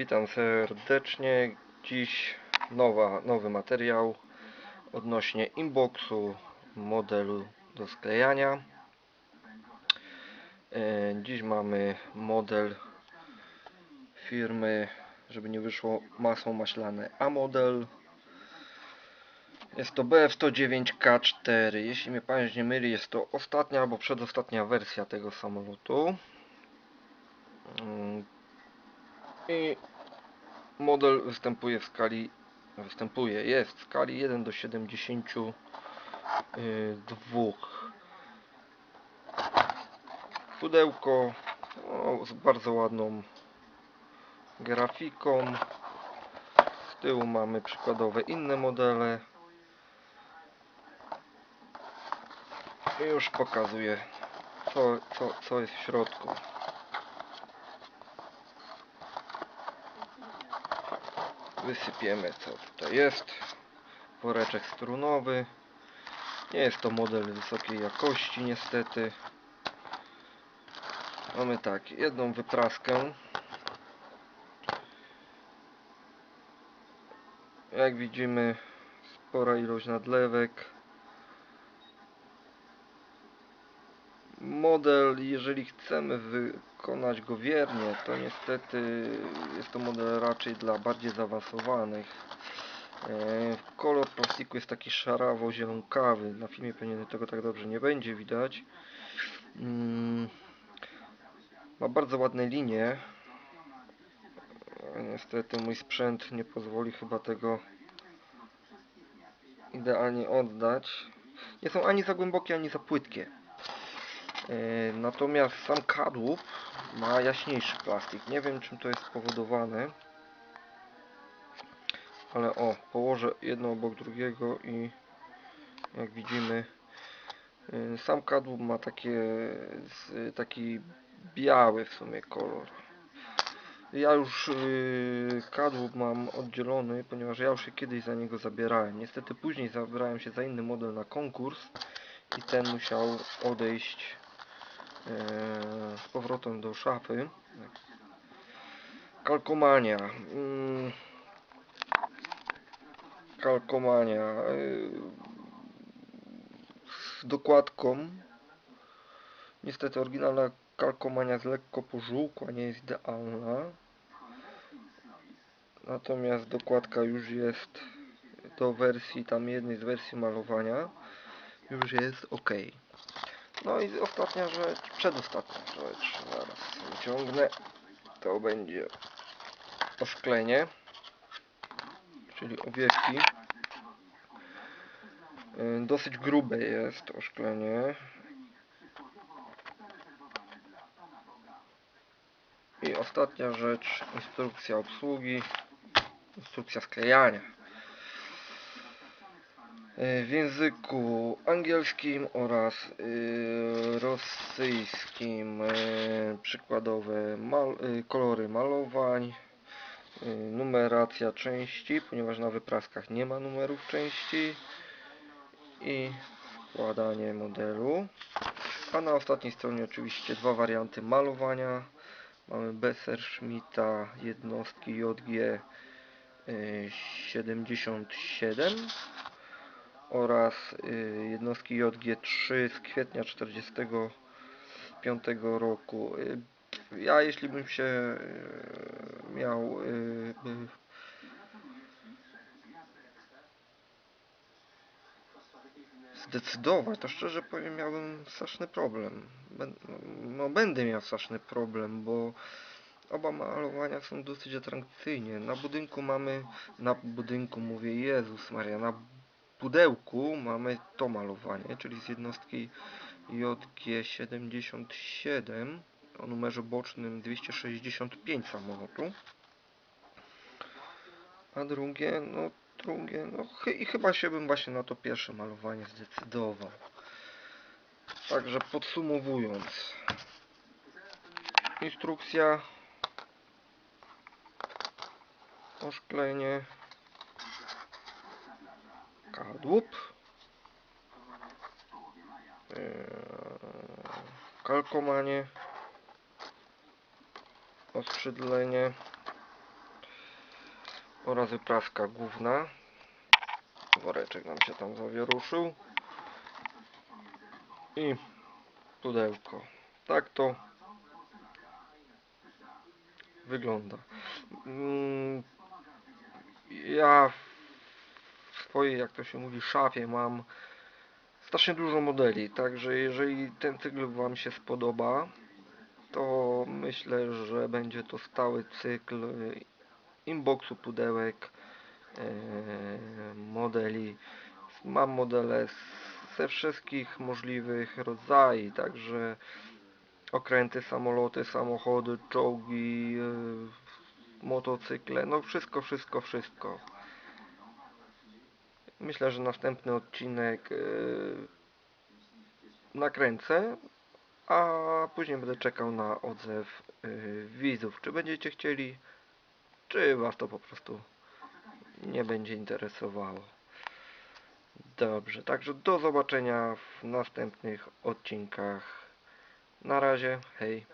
Witam serdecznie. Dziś nowa, nowy materiał odnośnie inboxu modelu do sklejania. E, Dziś mamy model firmy, żeby nie wyszło masło maślane, a model jest to BF109K4. Jeśli mnie pamięć nie myli, jest to ostatnia albo przedostatnia wersja tego samolotu. Mm, I model występuje w skali, występuje, jest w skali 1 do 72. Pudełko no, z bardzo ładną grafiką. Z tyłu mamy przykładowe inne modele. I już pokazuję co, co, co jest w środku. Wysypiemy co tutaj jest. Woreczek strunowy. Nie jest to model wysokiej jakości niestety. Mamy tak, jedną wypraskę. Jak widzimy spora ilość nadlewek. Model, jeżeli chcemy wykonać go wiernie, to niestety jest to model raczej dla bardziej zaawansowanych. E, Kolor plastiku jest taki szarawo-zielonkawy. Na filmie pewnie tego tak dobrze nie będzie widać. Mm, Ma bardzo ładne linie. E, Niestety mój sprzęt nie pozwoli chyba tego idealnie oddać. Nie są ani za głębokie, ani za płytkie. E, Natomiast sam kadłub ma jaśniejszy plastik. Nie wiem czym to jest spowodowane. Ale o, położę jedno obok drugiego i jak widzimy y, sam kadłub ma takie taki biały w sumie kolor. Ja już y, kadłub mam oddzielony, ponieważ ja już się kiedyś za niego zabierałem. Niestety później zabrałem się za inny model na konkurs i ten musiał odejść e, z powrotem do szafy. Kalkomania. Mm, kalkomania y, z dokładką. Niestety oryginalna kalkomania jest lekko pożółkła, nie jest idealna. Natomiast dokładka już jest do wersji, tam jednej z wersji malowania już jest ok. No i ostatnia rzecz, przedostatnia rzecz, zaraz wyciągnę, to będzie oszklenie, czyli owiewki. Y, Dosyć grube jest oszklenie. I ostatnia rzecz, instrukcja obsługi, instrukcja sklejania. Y, W języku angielskim oraz y, rosyjskim y, przykładowe mal, kolory malowań, numeracja części, ponieważ na wypraskach nie ma numerów części i składanie modelu. A na ostatniej stronie oczywiście dwa warianty malowania. Mamy Besserschmitta jednostki JG y, 77 oraz y, jednostki JG3 z kwietnia 45 roku. Y, Ja jeśli bym się y, miał zdecydować, to szczerze powiem, miałbym straszny problem. No, będę miał straszny problem, bo oba malowania są dosyć atrakcyjnie. Na budynku mamy, na budynku mówię, Jezus Maria, na pudełku mamy to malowanie, czyli z jednostki JG77 o numerze bocznym 265 samolotu. A drugie, no drugie, no chy, i chyba się bym właśnie na to pierwsze malowanie zdecydował. Także podsumowując. Instrukcja. Oszklenie. Kadłub. Eee, Kalkomanie. Oskrzydlenie. oraz wypraska główna. Woreczek nam się tam zawieruszył. I pudełko. Tak to wygląda. Mm, Ja swojej, jak to się mówi, szafie mam strasznie dużo modeli, także jeżeli ten cykl Wam się spodoba, to myślę, że będzie to stały cykl y, inboxu pudełek e, modeli. Mam modele ze wszystkich możliwych rodzajów, także okręty, samoloty, samochody, czołgi, y, motocykle, no wszystko, wszystko, wszystko. Myślę, że następny odcinek y, nakręcę, a później będę czekał na odzew y, widzów. Czy będziecie chcieli, czy Was to po prostu nie będzie interesowało. Dobrze, także do zobaczenia w następnych odcinkach. Na razie, hej.